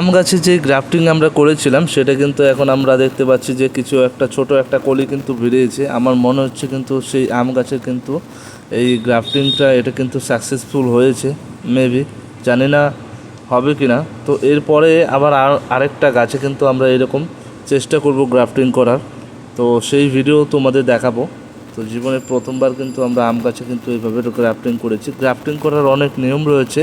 আম গাছে যে গ্রাফটিং আমরা করেছিলাম, সেটা কিন্তু এখন আমরা দেখতে পাচ্ছি যে কিছু একটা ছোট একটা কলি কিন্তু বেরিয়েছে আমার মনে হচ্ছে কিন্তু সেই আম গাছের কিন্তু এই গ্রাফটিংটা এটা কিন্তু সাকসেসফুল হয়েছে মেবি জানি না হবে কি না তো এরপরে আবার আর, আরেকটা গাছে কিন্তু আমরা এরকম চেষ্টা করব গ্রাফটিং করার। তো সেই ভিডিও তোমাদের দেখাবো। তো জীবনে প্রথমবার কিন্তু আমরা আম গাছে কিন্তু এইভাবে গ্রাফটিং করেছি। গ্রাফটিং করার অনেক নিয়ম রয়েছে।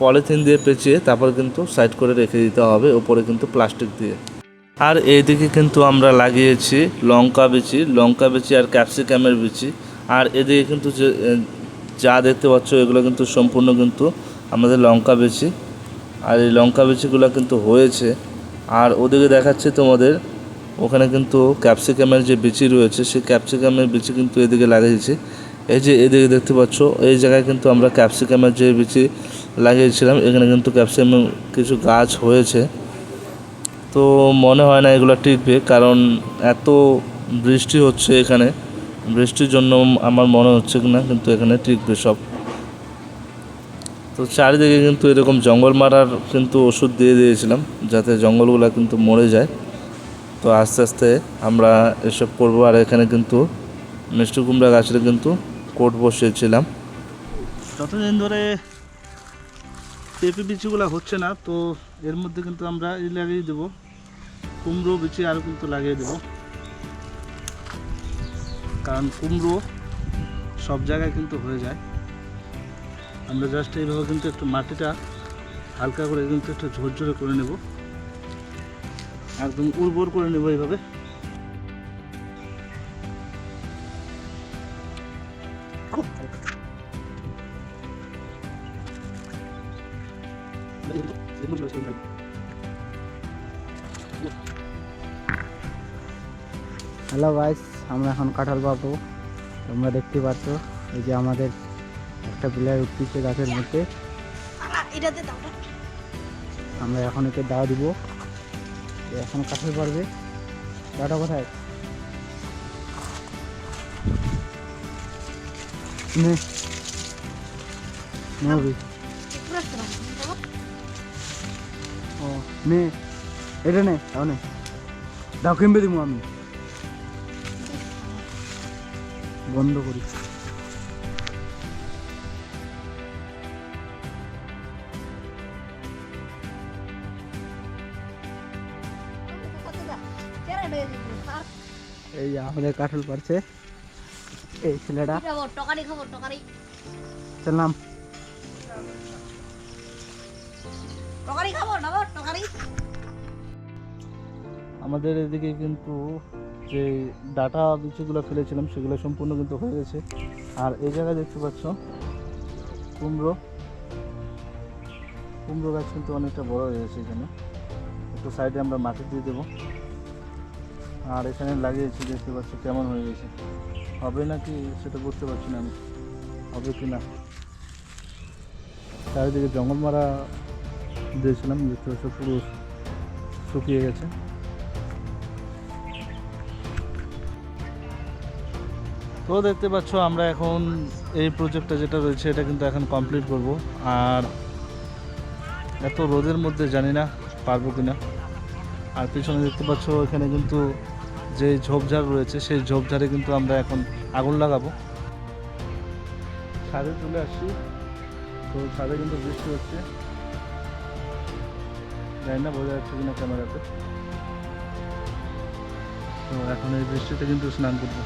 পলিথিন দিয়ে পেঁচিয়ে তারপর কিন্তু সাইড করে রেখে দিতে হবে ওপরে কিন্তু প্লাস্টিক দিয়ে। আর এইদিকে কিন্তু আমরা লাগিয়েছি লঙ্কা বিচি লঙ্কা বিচি আর ক্যাপসিকামের বিচি। আর এদিকে কিন্তু যে যা দেখতে পাচ্ছ এগুলো কিন্তু সম্পূর্ণ কিন্তু আমাদের লঙ্কা বিচি। আর এই লঙ্কা বিচিগুলো কিন্তু হয়েছে। আর ওদিকে দেখাচ্ছে তোমাদের, ওখানে কিন্তু ক্যাপসিকামের যে বিচি রয়েছে, সেই ক্যাপসিকামের বিচি কিন্তু এদিকে লাগিয়েছি। এই যে এদিকে দেখতে পাচ্ছ, এই জায়গায় কিন্তু আমরা ক্যাপসিকামের যে বিচি লাগিয়েছিলাম, এখানে কিন্তু ক্যাপসিকামের কিছু গাছ হয়েছে। তো মনে হয় না এগুলো টিকবে, কারণ এত বৃষ্টি হচ্ছে এখানে। বৃষ্টির জন্য আমার মনে হচ্ছে না, কিন্তু এখানে টিকবে সব। তো চারিদিকে কিন্তু এরকম জঙ্গল মারার কিন্তু ওষুধ দিয়ে দিয়েছিলাম, যাতে জঙ্গলগুলো কিন্তু মরে যায়। তো আস্তে আস্তে আমরা এসব করব, আর এখানে কিন্তু মিষ্টি কুমড়া গাছের কিন্তু কোট বসিয়েছিলাম। যতদিন ধরে পেঁপে বিচিগুলো হচ্ছে না, তো এর মধ্যে কিন্তু আমরা এই লাগিয়ে দেবো। কুমড়ো, বিচি আরও কিন্তু লাগিয়ে দেবো। কারণ কুমড়ো সব জায়গায় কিন্তু হয়ে যায়। আমরা জাস্ট এইভাবে কিন্তু একটু মাটিটা হালকা করে কিন্তু একটু ঝরঝরে করে নেব। একদম উর্বর করে নেব এইভাবে। হ্যালো গাইস আমরা এখন কাঁঠাল পাবো। তোমরা দেখতে পাচ্ছ এই যে আমাদের একটা প্লেয়ার উঠতেছে গাছের মধ্যে। আমরা এখন একে দাওয়া দিব। এখন কাঁঠাল পারবে। দাওটা কোথায়? নে। নে এটা নে তাও নে। দাও কিনবে দিব আমি। বন্ধ করি। এই আমাদের কাঁঠাল পারছে এই ছেলেটা। টকারি খাব টকারি। চললাম টকারি খাব টকারি। আমাদের এদিকে কিন্তু যে ডাটা বিচিগুলো ফেলেছিলাম, সেগুলো সম্পূর্ণ কিন্তু হয়ে গেছে। আর এই জায়গায় দেখতে পাচ্ছ, কুমড়ো। কুমড়ো গাছ কিন্তু অনেকটা বড় হয়ে গেছে এখানে। একটু সাইডে আমরা মাটি দিয়ে দেবো। আর এখানে লাগিয়েছি, দেখতে পাচ্ছ কেমন হয়ে গেছে। হবে নাকি সেটা বুঝতে পারছি না আমি। হবে কি না চারিদিকে জঙ্গল মারা দিয়েছিলাম দেখতে পাচ্ছ পুরো শুকিয়ে গেছে। তো দেখতে পাচ্ছ, আমরা এখন এই প্রজেক্টটা যেটা রয়েছে, এটা কিন্তু এখন কমপ্লিট করব। আর এত রোদের মধ্যে জানি না পারব কি না আর পিছনে দেখতে পাচ্ছ, এখানে কিন্তু যে ঝোপঝাড় রয়েছে, সেই ঝোপঝাড়ে কিন্তু আমরা এখন আগুন লাগাবো। ছাদে চলে আসছি। তো ছাদে কিন্তু বৃষ্টি হচ্ছে। জানি না বোঝা যাচ্ছে কিনা ক্যামেরাতে তো। এখন এই বৃষ্টিতে কিন্তু স্নান করব।